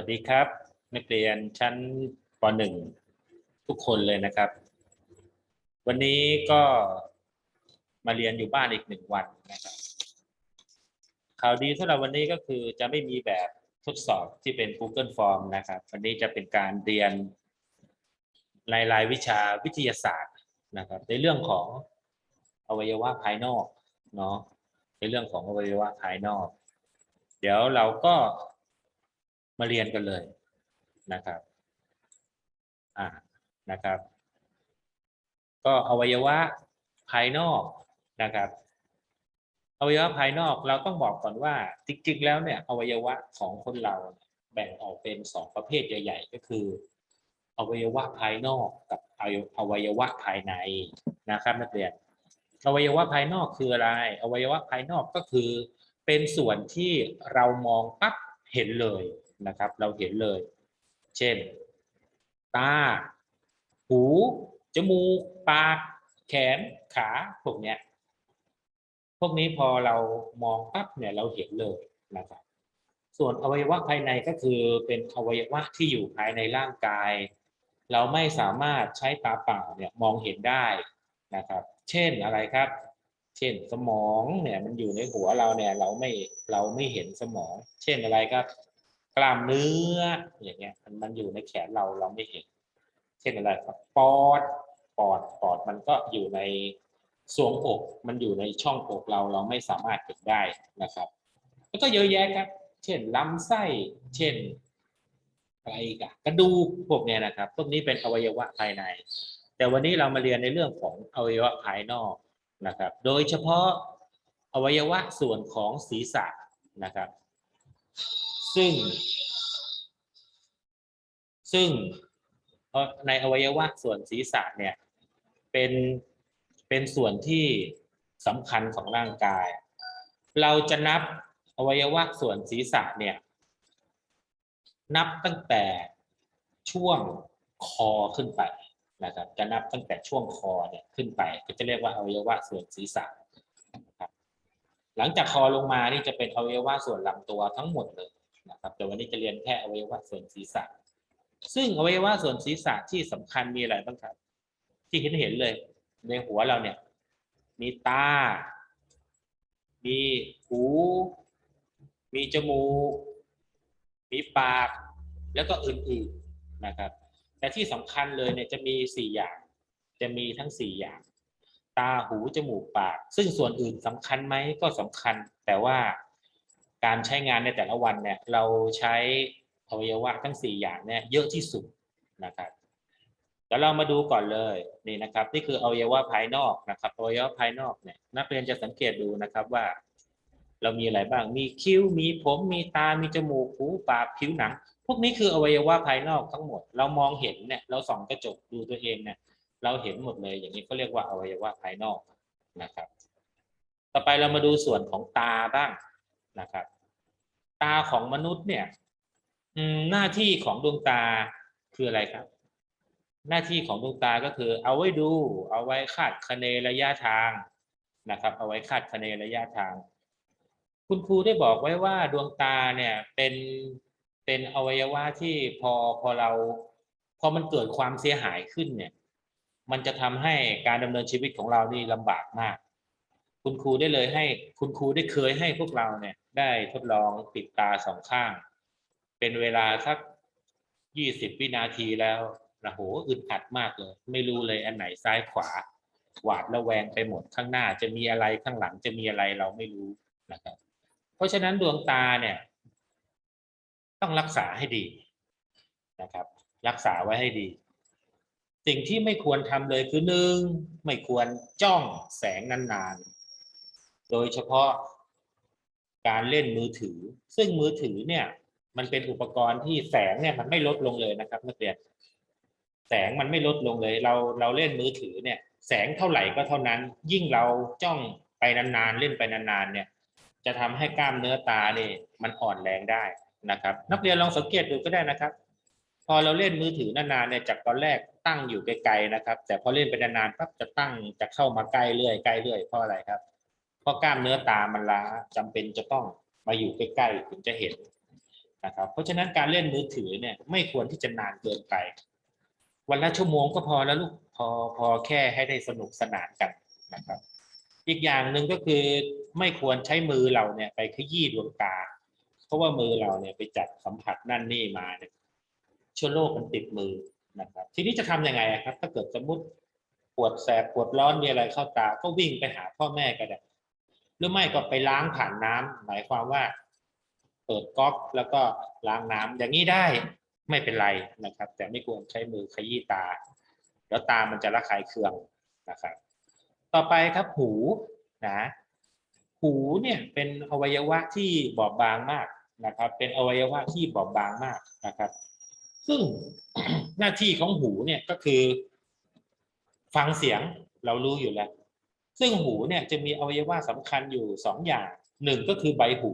วัสดีครับ นักเรียนชั้นป .1 ทุกคนเลยนะครับ วันนี้ก็มาเรียนอยู่บ้านอีกหนึ่งวันนะครับข่าวดีสำหรับวันนี้ก็คือจะไม่มีแบบทดสอบที่เป็น Google Form นะครับ วันนี้จะเป็นการเรียนในรายวิชาวิทยาศาสตร์นะครับ ในเรื่องของอวัยวะภายนอกเนาะในเรื่องของอวัยวะภายนอก เดี๋ยวเราก็ มาเรียนกันเลยนะครับอ่านะครับ ก็อวัยวะภายนอกนะครับอวัยวะภายนอกเราต้องบอกก่อนว่า จริง ๆ แล้วเนี่ยอวัยวะของคนเราแบ่งออกเป็นสองประเภทใหญ่ ๆ ก็คือ อวัยวะภายนอกกับอวัยวะภายในนะครับนักเรียนอวัยวะภายนอกคืออะไร อวัยวะภายนอกก็คือ เป็นส่วนที่เรามองปั๊บเห็นเลย นะครับ เราเห็นเลย เช่น ตา หู จมูก ปาก แขน ขาพวกเนี้ย พวกนี้พอเรามองปั๊บเนี่ยเราเห็นเลยนะครับ ส่วนอวัยวะภายในก็คือเป็นอวัยวะที่อยู่ภายในร่างกาย เราไม่สามารถใช้ตาเปล่าเนี่ยมองเห็นได้นะครับ เช่นอะไรครับ เช่นสมองเนี่ยมันอยู่ในหัวเราเนี่ยเราไม่เราไม่เห็นสมอง เช่นอะไรครับ กล้ามเนื้ออย่างเงี้ยมันมันอยู่ในแขนเราเราไม่เห็น เช่นอะไรครับปอดปอดปอดมันก็อยู่ในสวงอกมันอยู่ในช่องอกเราเราไม่สามารถเห็นได้นะครับ แล้วก็เยอะแยะครับ เช่นลำไส้ เช่นอะไรกอะกระดูกพวกเนี้ยนะครับ พวกนี้เป็นอวัยวะภายใน แต่วันนี้เรามาเรียนในเรื่องของอวัยวะภายนอกนะครับ โดยเฉพาะอวัยวะส่วนของศีรษะนะครับ ซึ่ง ซึ่งในอวัยวะส่วนศีรษะเนี่ย เป็นเป็นส่วนที่สำคัญของร่างกาย เราจะนับอวัยวะส่วนศีรษะเนี่ย นับตั้งแต่ช่วงคอขึ้นไปนะครับ จะนับตั้งแต่ช่วงคอเนี่ยขึ้นไป ก็จะเรียกว่าอวัยวะส่วนศีรษะนะครับหลังจากคอลงมานี่จะเป็นอวัยวะส่วนลำตัวทั้งหมดเลย นะครับ แต่วันนี้จะเรียนแค่อวัยวะส่วนศีรษะ ซึ่งอวัยวะส่วนศีรษะที่สำคัญมีอะไรบ้างครับ ที่เห็นเห็นเลย ในหัวเราเนี่ย มีตา มีหู มีจมูก มีปาก แล้วก็อื่นๆนะครับ แต่ที่สำคัญเลยเนี่ยจะมีสี่อย่าง จะมีทั้งสี่อย่าง ตา หู จมูก ปาก ซึ่งส่วนอื่นสำคัญไหมก็สำคัญ แต่ว่า การใช้งานในแต่ละวันเนี่ยเราใช้อวัยวะทั้งสี่อย่างเนี่ยเยอะที่สุดนะครับเดี๋ยวเรามาดูก่อนเลยนี่นะครับ นี่คืออวัยวะภายนอกนะครับอวัยวะภายนอกเนี่ยนักเรียนจะสังเกตดูนะครับว่า เรามีอะไรบ้างมีคิ้วมีผมมีตามีจมูกหูปากผิวหนัง พวกนี้คืออวัยวะภายนอกทั้งหมด เรามองเห็นเนี่ยเราส่องกระจกดูตัวเองเนี่ยเราเห็นหมดเลย อย่างนี้เขาเรียกว่าอวัยวะภายนอกนะครับ ต่อไปเรามาดูส่วนของตาบ้าง นะครับ ตาของมนุษย์เนี่ยหน้าที่ของดวงตาคืออะไรครับ หน้าที่ของดวงตาก็คือ เอาไว้ดู เอาไว้คาดคะเนระยะทางนะครับ เอาไว้คาดคะเนระยะทาง คุณครูได้บอกไว้ว่าดวงตาเนี่ยเป็นเป็นอวัยวะที่พอพอเราพอมันเกิดความเสียหายขึ้นเนี่ย มันจะทำให้การดำเนินชีวิตของเรานี่ลำบากมาก คุณครูได้เลยให้ คุณครูได้เคยให้พวกเราเนี่ย ได้ทดลองปิดตาสองข้าง เป็นเวลาสักยี่สิบวินาทีแล้วนะโหอึดอัดมากเลย ไม่รู้เลยอันไหนซ้ายขวา หวาดระแวงไปหมดข้างหน้าจะมีอะไรข้างหลังจะมีอะไรเราไม่รู้นะครับ เพราะฉะนั้นดวงตาเนี่ย ต้องรักษาให้ดีนะครับ รักษาไว้ให้ดี สิ่งที่ไม่ควรทำเลยคือหนึ่งไม่ควรจ้องแสงนานๆ โดยเฉพาะการเล่นมือถือ ซึ่งมือถือเนี่ย มันเป็นอุปกรณ์ที่แสงเนี่ยมันไม่ลดลงเลยนะครับนักเรียน แสงมันไม่ลดลงเลย เราเราเล่นมือถือเนี่ย แสงเท่าไหร่ก็เท่านั้น ยิ่งเราจ้องไปนานๆเล่นไปนานๆเนี่ย จะทำให้กล้ามเนื้อตาเนี่ยมันอ่อนแรงได้นะครับ นักเรียนลองสังเกตดูก็ได้นะครับ พอเราเล่นมือถือนานๆเนี่ยจากตอนแรกตั้งอยู่ไกลๆนะครับ แต่พอเล่นไปนานๆปั๊บจะตั้งจะเข้ามาใกล้เรื่อยใกล้เรื่อยเพราะอะไรครับ ราะกล้ามเนื้อตามันล้าจำเป็นจะต้องมาอยู่ใกล้ๆถึงจะเห็นนะครับเพราะฉะนั้นการเล่นมือถือเนี่ยไม่ควรที่จะนานเกินไป วันละชั่วโมงก็พอแล้วลูกพอพอแค่ให้ได้สนุกสนานกันนะครับ อีกอย่างหนึ่งก็คือไม่ควรใช้มือเราเนี่ยไปขยี้ดวงตา เพราะว่ามือเราเนี่ยไปจับสัมผัสนั่นนี่มาเนี่ยเชื้อโรคมันติดมือนะครับ ทีนี้จะทำยังไงครับ ถ้าเกิดสมมติปวดแสบปวดร้อนมีอะไรเข้าตา ก็วิ่งไปหาพ่อแม่ก็ได้ หรือไม่ก็ไปล้างผ่านน้ำหมายความว่า เปิดก๊อกแล้วก็ล้างน้ำอย่างนี้ได้ไม่เป็นไรนะครับ แต่ไม่ควรใช้มือขยี้ตา แล้วตามันจะระคายเคืองนะครับ ต่อไปครับหูนะหูเนี่ยเป็นอวัยวะที่บอบบางมากนะครับ เป็นอวัยวะที่บอบบางมากนะครับ ซึ่งหน้าที่ของหูเนี่ยก็คือ ฟังเสียงเรารู้อยู่แล้ว ซึ่งหูเนี่ยจะมีอวัยวะสำคัญอยู่สองอย่างหนึ่งก็คือใบหู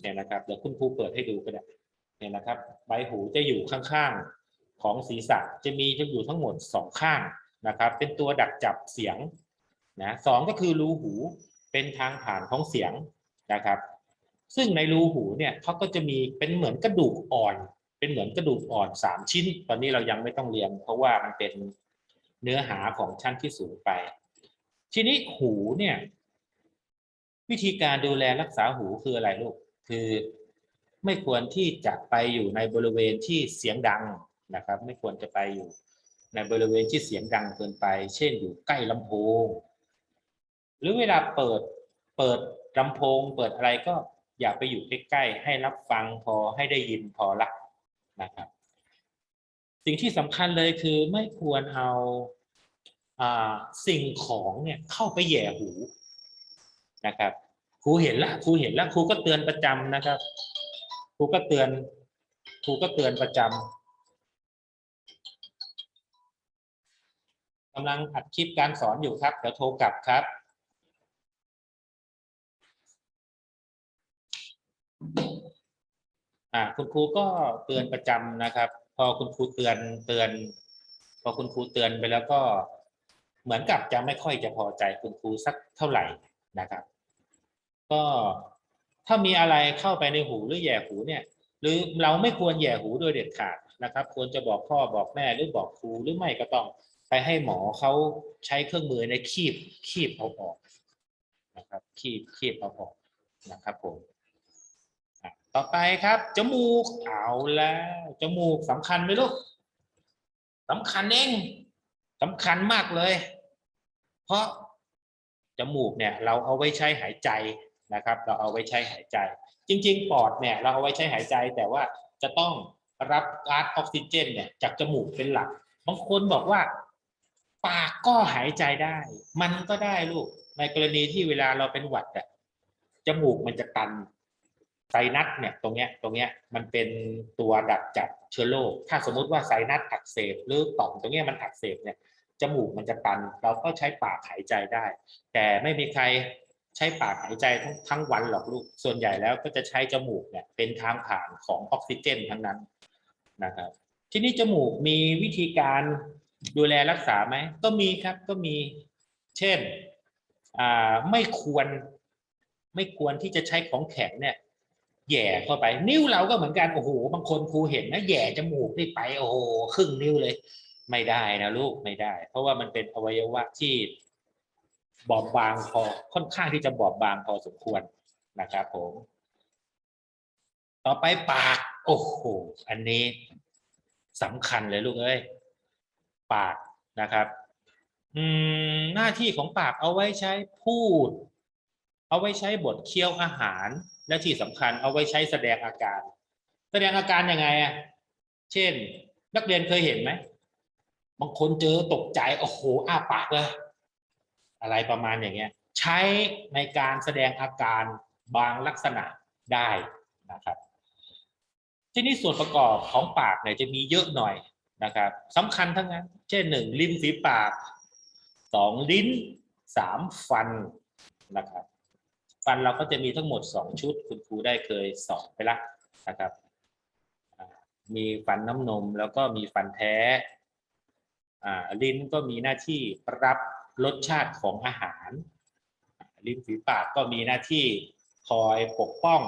เนี่ยนะครับเดี๋ยวคุณครูเปิดให้ดูก็ได้เนี่ยนะครับ ใบหูจะอยู่ข้างๆของศีรษะจะมีจะอยู่ทั้งหมดสองข้างนะครับ เป็นตัวดักจับเสียงนะสองก็คือรูหูเป็นทางผ่านของเสียงนะครับ ซึ่งในรูหูเนี่ยเขาก็จะมีเป็นเหมือนกระดูกอ่อน เป็นเหมือนกระดูกอ่อนสามชิ้น ตอนนี้เรายังไม่ต้องเรียน เพราะว่ามันเป็นเนื้อหาของชั้นที่สูงไป ทีนี้หูเนี่ย วิธีการดูแลรักษาหูคืออะไรลูก คือไม่ควรที่จะไปอยู่ในบริเวณที่เสียงดังนะครับ ไม่ควรจะไปอยู่ในบริเวณที่เสียงดังเกินไป เช่น อยู่ใกล้ลำโพง หรือเวลาเปิดเปิดลำโพง เปิดอะไรก็อย่าไปอยู่ใกล้ๆให้รับฟังพอให้ได้ยินพอละนะครับ สิ่งที่สำคัญเลยคือไม่ควรเอา สิ่งของเนี่ยเข้าไปแย่หูนะครับครูเห็นละครูเห็นละครูก็เตือนประจำนะครับครูก็เตือนครูก็เตือนประจำกำลังอัดคลิปการสอนอยู่ครับเดี๋ยวโทรกลับครับอ่าคุณครูก็เตือนประจำนะครับ พอคุณครูเตือนเตือน พอคุณครูเตือนไปแล้วก็ เหมือนกับจะไม่ค่อยจะพอใจคุณครูสักเท่าไหร่นะครับ ก็ถ้ามีอะไรเข้าไปในหูหรือแย่หูเนี่ย หรือเราไม่ควรแย่หูโดยเด็ดขาดนะครับ ควรจะบอกพ่อบอกแม่หรือบอกครูหรือไม่ก็ต้องไปให้หมอเขาใช้เครื่องมือในคีบคีบเอาออกนะครับ คีบคีบเอาออกนะครับผมต่อไปครับจมูกเอาแล้วจมูกสำคัญไหมลูกสำคัญเองสำคัญมากเลย เพราะจมูกเนี่ยเราเอาไว้ใช้หายใจนะครับ เราเอาไว้ใช้หายใจ จริง ๆ ปอดเนี่ยเราเอาไว้ใช้หายใจแต่ว่าจะต้องรับก๊าซออกซิเจนเนี่ยจากจมูกเป็นหลักบางคนบอกว่า ปากก็หายใจได้ มันก็ได้ลูกในกรณีที่เวลาเราเป็นหวัดอะจมูกมันจะตันไซนัสเนี่ยตรงเนี้ยตรงเนี้ยมันเป็นตัวดักจับเชื้อโรคถ้าสมมุติว่าไซนัสอักเสบหรือต่อมตรงเนี้ยมันอักเสบเนี่ย จมูกมันจะตัน เราก็ใช้ปากหายใจได้ แต่ไม่มีใครใช้ปากหายใจทั้งทั้งวันหรอกลูก ส่วนใหญ่แล้วก็จะใช้จมูกเนี่ยเป็นทางผ่านของออกซิเจนทั้งนั้นนะครับ ทีนี้จมูกมีวิธีการดูแลรักษาไหม ก็มีครับก็มี เช่นไม่ควรไม่ควรที่จะใช้ของแข็งเนี่ยแหย่เข้าไป นิ้วเราก็เหมือนกันโอ้โหบางคนครูเห็นนะแหย่จมูกนี่ไปโอ้โหครึ่งนิ้วเลย ไม่ได้นะลูกไม่ได้ เพราะว่ามันเป็นอวัยวะที่บอบบางพอค่อนข้างที่จะบอบบางพอสมควรนะครับผม ต่อไปปาก โอ้โหอันนี้สำคัญเลยลูกเอ้ยปากนะครับ อืมหน้าที่ของปากเอาไว้ใช้พูด เอาไว้ใช้บทเคี้ยวอาหาร และที่สำคัญเอาไว้ใช้แสดงอาการ แสดงอาการยังไงอะเช่น นักเรียนเคยเห็นไหม บางคนเจอตกใจโอ้โหอ้าปากเลยอะไรประมาณอย่างเงี้ย ใช้ในการแสดงอาการบางลักษณะได้นะครับ ที่นี่ส่วนประกอบของปากเนี่ยจะมีเยอะหน่อยนะครับสำคัญทั้งนั้น เช่นหนึ่งริมฝีปากสองลิ้นสามฟันนะครับ ฟันเราก็จะมีทั้งหมดสองชุด คุณครูได้เคยสอนไปละนะครับ มีฟันน้ำนมแล้วก็มีฟันแท้ ลิ้นก็มีหน้าที่รับรสชาติของอาหาร ลิ้นฝีปากก็มีหน้าที่คอยปกป้อง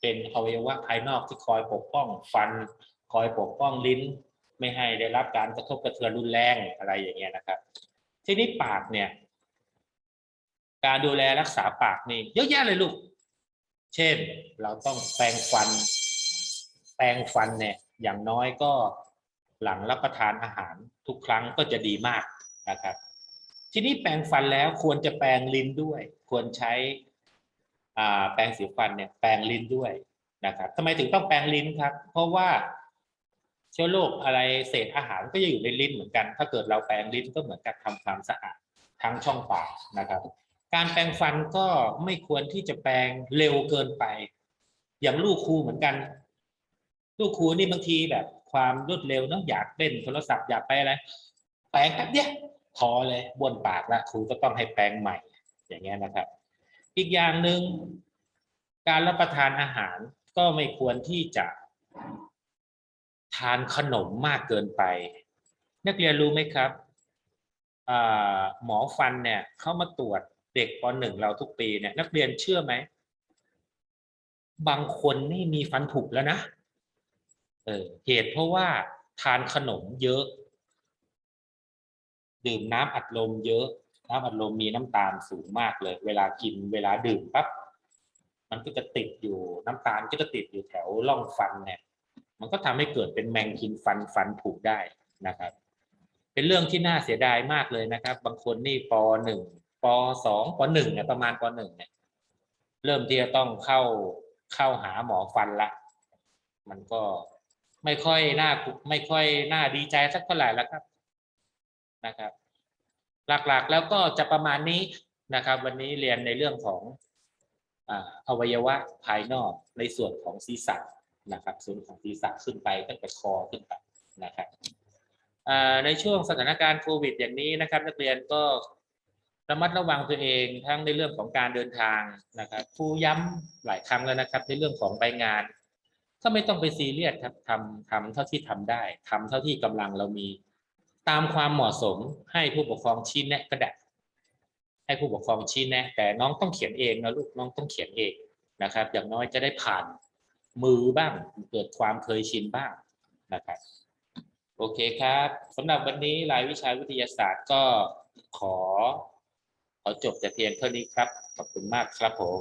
เป็นอวัยวะภายนอกที่คอยปกป้องฟัน คอยปกป้องลิ้น ไม่ให้ได้รับการกระทบกระเทือนรุนแรงอะไรอย่างเงี้ยนะครับ ทีนี้ปากเนี่ย การดูแลรักษาปากนี่เยอะแยะเลยลูก เช่น เราต้องแปรงฟัน แปรงฟันเนี่ยอย่างน้อยก็ หลังรับประทานอาหารทุกครั้งก็จะดีมากนะครับ ทีนี้แปรงฟันแล้วควรจะแปรงลิ้นด้วย ควรใช้แปรงสีฟันเนี่ยแปรงลิ้นด้วยนะครับทำไมถึงต้องแปรงลิ้นครับ เพราะว่าเชื้อโรคอะไรเศษอาหารก็จะอยู่ในลิ้นเหมือนกัน ถ้าเกิดเราแปรงลิ้นก็เหมือนกับทำความสะอาดทั้งช่องปากนะครับ การแปรงฟันก็ไม่ควรที่จะแปรงเร็วเกินไป อย่างลูกครูเหมือนกัน ลูกครูนี่บางทีแบบ ความรวดเร็วเนาะอยากเล่นโทรศัพท์อยากไปอะไรแปรงแป๊บเดียวพอเลยบ้วนปากละครูก็ต้องให้แปรงใหม่ อย่างเงี้ยนะครับ อีกอย่างหนึ่งการรับประทานอาหารก็ไม่ควรที่จะ ทานขนมมากเกินไป นักเรียนรู้ไหมครับหมอฟันเนี่ยเข้ามาตรวจเด็กปหนึ่งเราทุกปีเนี่ย นักเรียนเชื่อไหมบางคนนี่มีฟันผุแล้วนะ เออเหตุเพราะว่าทานขนมเยอะ ดื่มน้ำอัดลมเยอะ น้ำอัดลมมีน้ำตาลสูงมากเลย เวลากินเวลาดื่มปั๊บมันก็จะติดอยู่น้ำตาลก็จะติดอยู่แถวร่องฟันเนี่ย มันก็ทำให้เกิดเป็นแมงกินฟันฟันผุได้นะครับ เป็นเรื่องที่น่าเสียดายมากเลยนะครับ บางคนนี่ปหนึ่งปสองปหนึ่งเนี่ยประมาณปหนึ่งเนี่ยเริ่มที่จะต้องเข้าเข้าหาหมอฟันละ มันก็ ไม่ค่อยน่าไม่ค่อยน่าดีใจสักเท่าไหร่แล้วครับนะครับ หลักๆแล้วก็จะประมาณนี้นะครับ วันนี้เรียนในเรื่องของอวัยวะภายนอกในส่วนของศีรษะนะครับส่วนของศีรษะขึ้นไปตั้งแต่คอขึ้นไปนะครับในช่วงสถานการณ์โควิด อย่างนี้นะครับ นักเรียนก็ระมัดระวังตัวเองทั้งในเรื่องของการเดินทางนะครับครูย้ำหลายครั้งแล้วนะครับ ในเรื่องของใบงาน ก็ไม่ต้องไปซีเรียสครับทำทำเท่าที่ทำได้ทำเท่าที่กำลังเรามี ตามความเหมาะสมให้ผู้ปกครองชี้แนะก็ได้ให้ผู้ปกครองชี้แนะ แต่น้องต้องเขียนเองนะลูกน้องต้องเขียนเองนะครับ อย่างน้อยจะได้ผ่านมือบ้างเกิดความเคยชินบ้างนะครับโอเคครับสำหรับวันนี้รายวิชาวิทยาศาสตร์ก็ขอ ขอจบแต่เพียงเท่านี้ครับ ขอบคุณมากครับผม